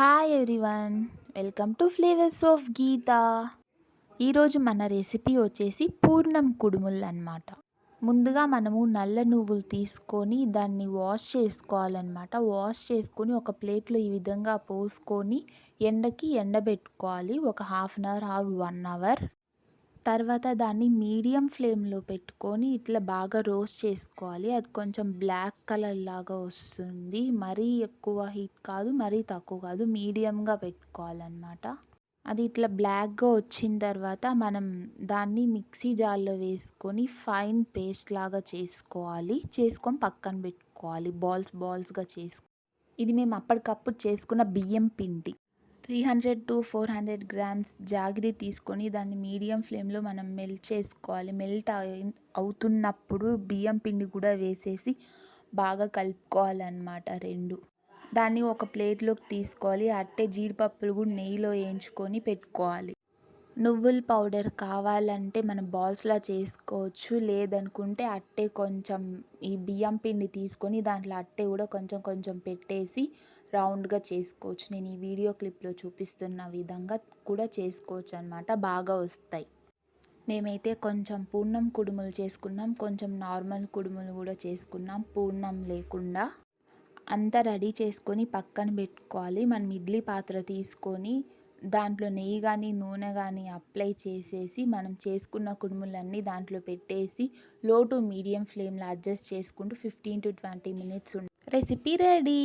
Hi everyone welcome to flavours of Geetha ఈరోజు మన recipe వచ్చేసి పూర్ణం కుడుములు అనమాట ముందుగా మనము నల్ల నువ్వులు తీసుకొని దాన్ని వాష్ చేసుకోవాలన్నమాట. వాష్ చేసుకొని ఒక ప్లేట్లో ఈ విధంగా పోసుకొని ఎండకి ఎండబెట్టుకోవాలి. ఒక half an hour or one hour తర్వాత దాన్ని మీడియం ఫ్లేమ్లో పెట్టుకొని ఇట్లా బాగా రోస్ట్ చేసుకోవాలి. అది కొంచెం బ్లాక్ కలర్ లాగా వస్తుంది. మరీ ఎక్కువ హీట్ కాదు మరీ తక్కువ కాదు మీడియంగా పెట్టుకోవాలన్నమాట. అది ఇట్లా బ్లాక్గా వచ్చిన తర్వాత మనం దాన్ని మిక్సీ జార్లో వేసుకొని ఫైన్ పేస్ట్ లాగా చేసుకోవాలి. చేసుకొని పక్కన పెట్టుకోవాలి. బాల్స్ బాల్స్గా చేసుకో ఇది మేము అప్పటికప్పుడు చేసుకున్న బియ్యం పిండి. Three hundred to four hundred grams jaggery తీసుకొని దాన్ని మీడియం ఫ్లేమ్లో మనం మెల్ట్ చేసుకోవాలి. మెల్ట్ అవుతున్నప్పుడు బియ్యం పిండి కూడా వేసేసి బాగా కలుపుకోవాలన్నమాట రెండు. దాన్ని ఒక ప్లేట్లోకి తీసుకోవాలి. అట్టే జీడిపప్పులు కూడా నెయ్యిలో వేయించుకొని పెట్టుకోవాలి. నువ్వుల పౌడర్ కావాలంటే మనం బాల్స్లా చేసుకోవచ్చు. లేదనుకుంటే అట్టే కొంచెం ఈ బియ్యం పిండి తీసుకొని దాంట్లో అట్టే కూడా కొంచెం కొంచెం పెట్టేసి రౌండ్గా చేసుకోవచ్చు. నేను ఈ వీడియో క్లిప్లో చూపిస్తున్న విధంగా కూడా చేసుకోవచ్చు అనమాట బాగా వస్తాయి. మేమైతే కొంచెం పూర్ణం కుడుములు చేసుకున్నాం. కొంచెం నార్మల్ కుడుములు కూడా చేసుకున్నాం. పూర్ణం లేకుండా అంతా రెడీ చేసుకొని పక్కన పెట్టుకోవాలి. మనం ఇడ్లీ పాత్ర తీసుకొని దాంట్లో నెయ్యి కానీ నూనె కానీ అప్లై చేసేసి మనం చేసుకున్న కుడుములన్నీ దాంట్లో పెట్టేసి లో టు మీడియం ఫ్లేమ్లో అడ్జస్ట్ చేసుకుంటూ fifteen to twenty minutes recipe ready!